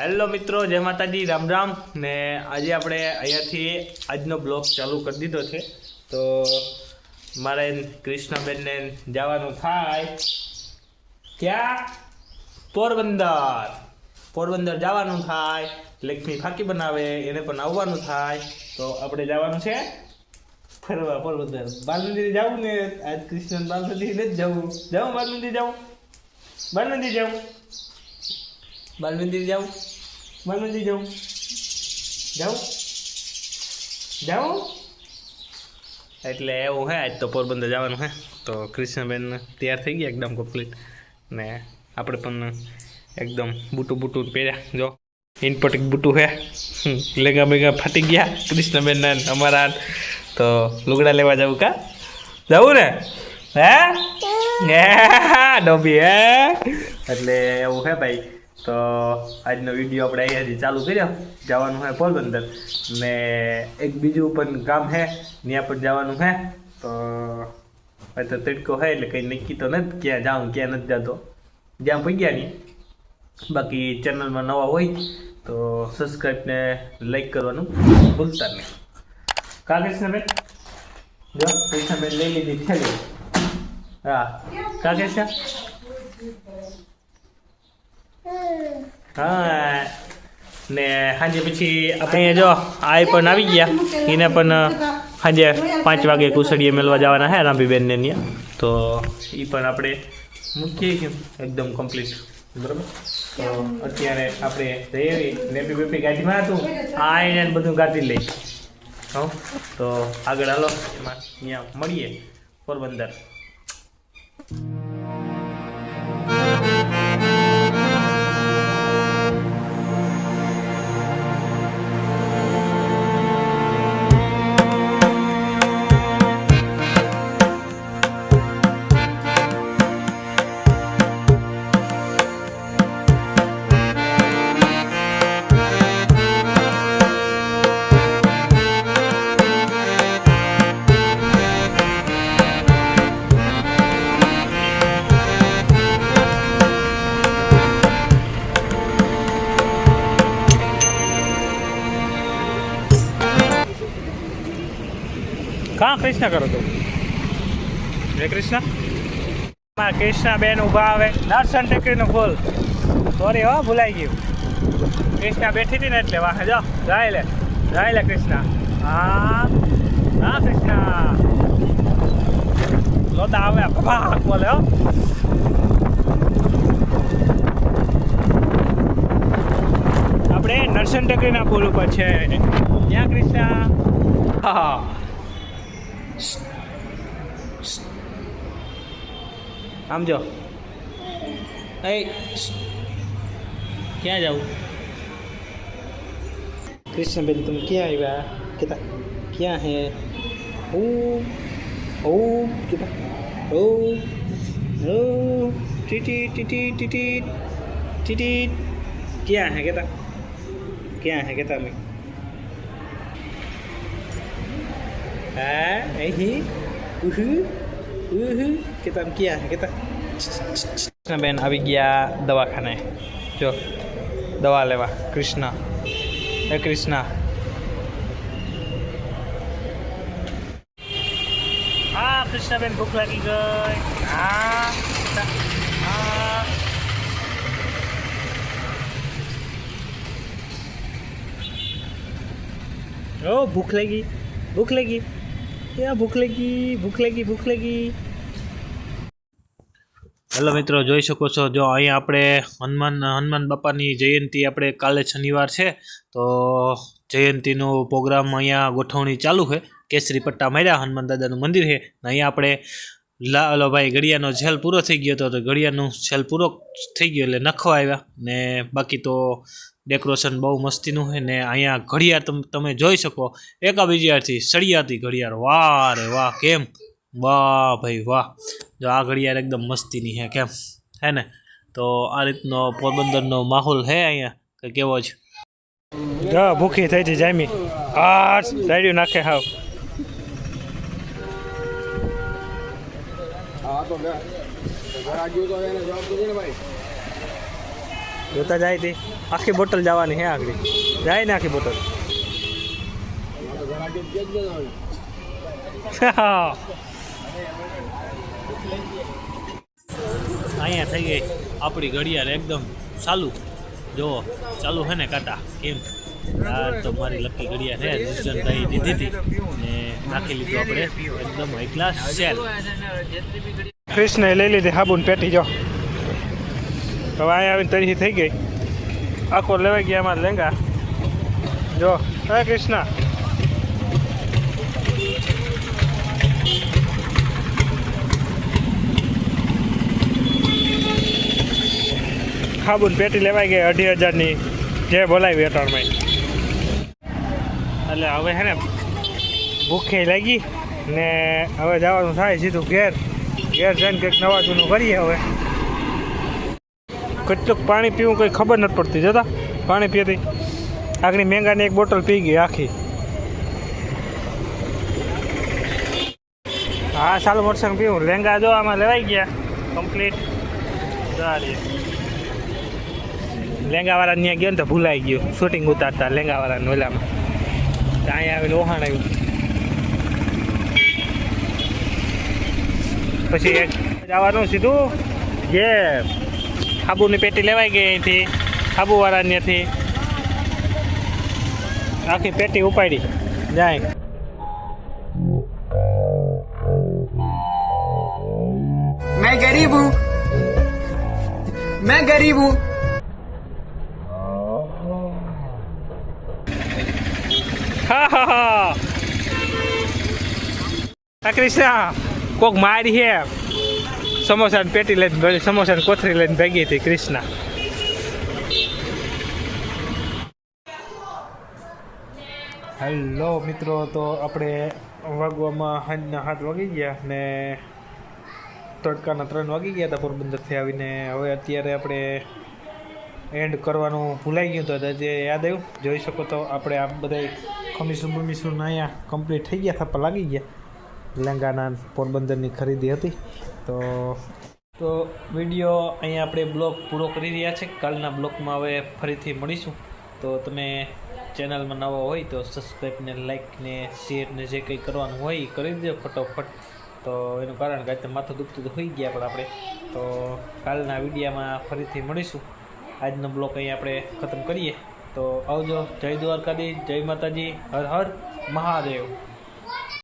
Hello મિત્રો, જય માતાજી, રામ રામ. ને આજે આપણે અહીંયાથી આજનો બ્લોગ ચાલુ કરી દીધો છે. તો મારે કૃષ્ણબેનને જવાનું થાય. ક્યાં? પોરબંદર. પોરબંદર જવાનું થાય. લક્ષ્મી ફાકી બનાવે, એને પણ આવવાનું થાય. તો આપણે જવાનું છે ફરવા પોરબંદર. બાલમંદિર જવું ને? આજ કૃષ્ણ બાલમંદિર જ જવું. જાઉં બાલમંદિર જાઉં. બાલમંદિર જાઉં. બાલ મંદિર જાઉં બાલ મંદિર જાઉં. જાઉં? જાઉં? એટલે એવું હે આજ તો પોરબંદર જવાનું હે. તો કૃષ્ણબેન તૈયાર થઈ ગયા એકદમ કમ્પ્લીટ ને આપણે પણ એકદમ બૂટું બૂટું પહેર્યા. જો ઇનપટિક બૂટું હે. લેગા બેગા ફાટી ગયા કૃષ્ણબેન અમારા તો લુગડા લેવા જવું કા? જવું ને? હે? હે ડોબી હે? એટલે એવું હે ભાઈ. તો આજનો વીડિયો આપણે અહીંયાથી ચાલુ કર્યો. જવાનું હે પોરબંદર. ને એક બીજું પણ કામ હે ત્યાં પણ જવાનું હે. તો હવે તો તડકો છે એટલે કંઈ નક્કી તો નથી ક્યાં જાઉં, ક્યાં નથી જતો. જ્યાં પગ્યા નહીં બાકી ચેનલમાં નવા હોય તો સબસ્ક્રાઈબ ને લાઈક કરવાનું ભૂલતા નહીં. કા કૃષ્ણબેન? જો, કૃષ્ણબેન લઈ લીધી થેલી. હા. કા કૃષ્ણ? હા, ને સાંજે પછી આપણે જો આ પણ આવી ગયા. એને પણ સાંજે પાંચ વાગે કુસડીએ મેળવા જવાના હે રાંભીબેનને ત્યાં. તો એ પણ આપણે મૂકીએ એકદમ કમ્પ્લીટ બરાબર? તો અત્યારે આપણે જઈ લેપી બેપી ગાડીમાં હતું. આ એને બધું ગાડી લઈ. હં? તો આગળ હાલો. એમાં અહીંયા મળીએ. પોરબંદર. કાં કૃષ્ણ કરો તો જય કૃષ્ણ. કૃષ્ણ બેન ઊભા આવે. દર્શન ટેકરીનું ફૂલ. સોરી હો, ભૂલાઈ ગયું. કૃષ્ણ બેઠી હતી ને એટલે વાહ, જો, જાય લે. જાય લે કૃષ્ણ. હા હા કૃષ્ણ. લોતા આવે ભાગ બોલે હો. આપણે નરસન ટેકરીના પુલ ઉપર છે. ત્યાં કૃષ્ણ? હા. આમ જો એ ક્યાં જાઉં કૃષ્ણબેન તમે ક્યાં આવ્યા કેતા ક્યાં હે ઓ ઓ કેતા ઓ ઓ ટીટી ટીટી ટીટી ટીટી ક્યાં હે કેતા ક્યાં હે કેતા મેં હા અહીં ઉહુ ઉહુ કે તમે ક્યાં કેતા કૃષ્ણબેન આવી ગયા દવાખાને જો દવા લેવા કૃષ્ણ હે કૃષ્ણ હા કૃષ્ણબેન ભૂખ લાગી ગઈ હા હા ઓ ભૂખ લાગી ભૂખ લાગી યા ભૂખ લાગી? ભૂખ લાગી ભૂખ લાગી. હેલો મિત્રો, જોઈ શકો છો, જો અહીંયા આપણે હનુમાન હનુમાન બાપાની જયંતિ આપણે કાલે શનિવાર છે, તો જયંતિનો પ્રોગ્રામ અહીંયા ગોઠવણી ચાલુ છે. કેસરી પટ્ટા માર્યા, હનુમાન દાદાનું મંદિર છે અહીંયા આપણે લા ઓલો ભાઈ, ઘડિયાળનો છેલ પૂરો થઈ ગયો હતો, તો ઘડિયાળનું છેલ પૂરો થઈ ગયો એટલે નખવા આવ્યા. ને બાકી તો ડેકોરેશન બહુ મસ્તીનું છે ને અહીંયા ઘડિયાળ તમે જોઈ શકો. એકા બીજાથી સળિયાતી ઘડિયાળ. વાહ રે વાહ, કેમ? વાહ ભાઈ વાહ. જો આ ઘડિયાળ એકદમ મસ્તીની છે, કેમ? હે ને? તો આ રીતનો પોરબંદરનો માહોલ છે અહીંયા, કે કેવો છે? ભૂખી થઈ હતી જામી. આ રાડ્યું નાખે હાવ. જોતા જાય તે. આખી બોટલ જવાની હે આગળ. જાય ને આખી બોટલ. અહીંયા થઈ ગઈ આપણી ઘડિયાળ એકદમ ચાલુ. જો ચાલુ હે ને કાંટા કેમ? આ તો મારી લકી ઘડિયાળ હે દુષ્યંતભાઈ દીધી હતી ને નાખી લીધું આપણે. એકદમ હાઈ ક્લાસ સેલ કૃષ્ણએ લઈ લીધી સાબુન પેટી, જો. હવે અહીંયા આવીને તરી થઈ ગઈ. આખો લેવાઈ ગયા અમારા લેંગા. જો, હે કૃષ્ણ. સાબુન પેટી લેવાઈ ગઈ અઢી હજારની. જે બોલાવી અટાણમાં એટલે હવે હે ને, ભૂખે લાગી ને હવે જવાનું થાય સીધું ઘેર. ઘેર જઈને કંઈક નવા જૂનું કરીએ હવે. કેટલુંક પાણી પીવું કંઈ ખબર નથી પડતી. જતા? પાણી પીતી આગળ મેંગાની એક બોટલ પી ગઈ આખી. હા સારું મોટરસાઇકલ પીવું. લેંગા જો આમાં લેવાઈ ગયા. કમ્પ્લીટ લેંગાવાળા ત્યાં ગયો ને તો ભૂલાઈ ગયું. શૂટિંગ ઉતારતા લેંગાવાળાનું ઓલામાં. ત્યાં આવીને ઓહાણ આવ્યું. પછી એક જવાનું સીધું જે સાબુની પેટી લેવાઈ ગઈ અહીંથી સાબુવાળા ત્યાંથી આખી પેટી ઉપાડી જાય मैं गरीब हूँ मैं गरीब हूँ હા હા હા આ કૃષ્ણા કોક મારી હે સમોસાને પેટી લઈને સમોસાની કોથરી લઈને ભાગી હતી કૃષ્ણ. હેલો મિત્રો, તો આપણે વાગવામાં હાંજના હાથ વાગી ગયા ને તડકાના ત્રણ વાગી ગયા હતા પોરબંદરથી આવીને. હવે અત્યારે આપણે એન્ડ કરવાનું ભૂલાઈ ગયું તો આજે યાદ આવ્યું. જોઈ શકો તો આપણે આ બધા ખમીસું બમીસું અહીંયા કમ્પ્લીટ થઈ ગયા થપ્પા લાગી ગયા. લેંગાના પોરબંદરની ખરીદી હતી. તો તો વીડિયો અહીંયા આપણે બ્લોગ પૂરો કરી રહ્યા છે. કાલના બ્લોગમાં હવે ફરીથી મળીશું. તો તમે ચેનલમાં નવા હોય તો સબસ્ક્રાઈબ ને લાઇક ને શેર ને જે કંઈ કરવાનું હોય એ કરી દેજો ફટોફટ. તો એનું કારણ કે માથું દુખતું તો હોઈ ગયા પણ આપણે. તો કાલના વિડીયામાં ફરીથી મળીશું. આજનો બ્લોક અહીં આપણે ખતમ કરીએ. તો આવજો. જય દ્વારકાધીશ, જય માતાજી, હર હર મહાદેવ.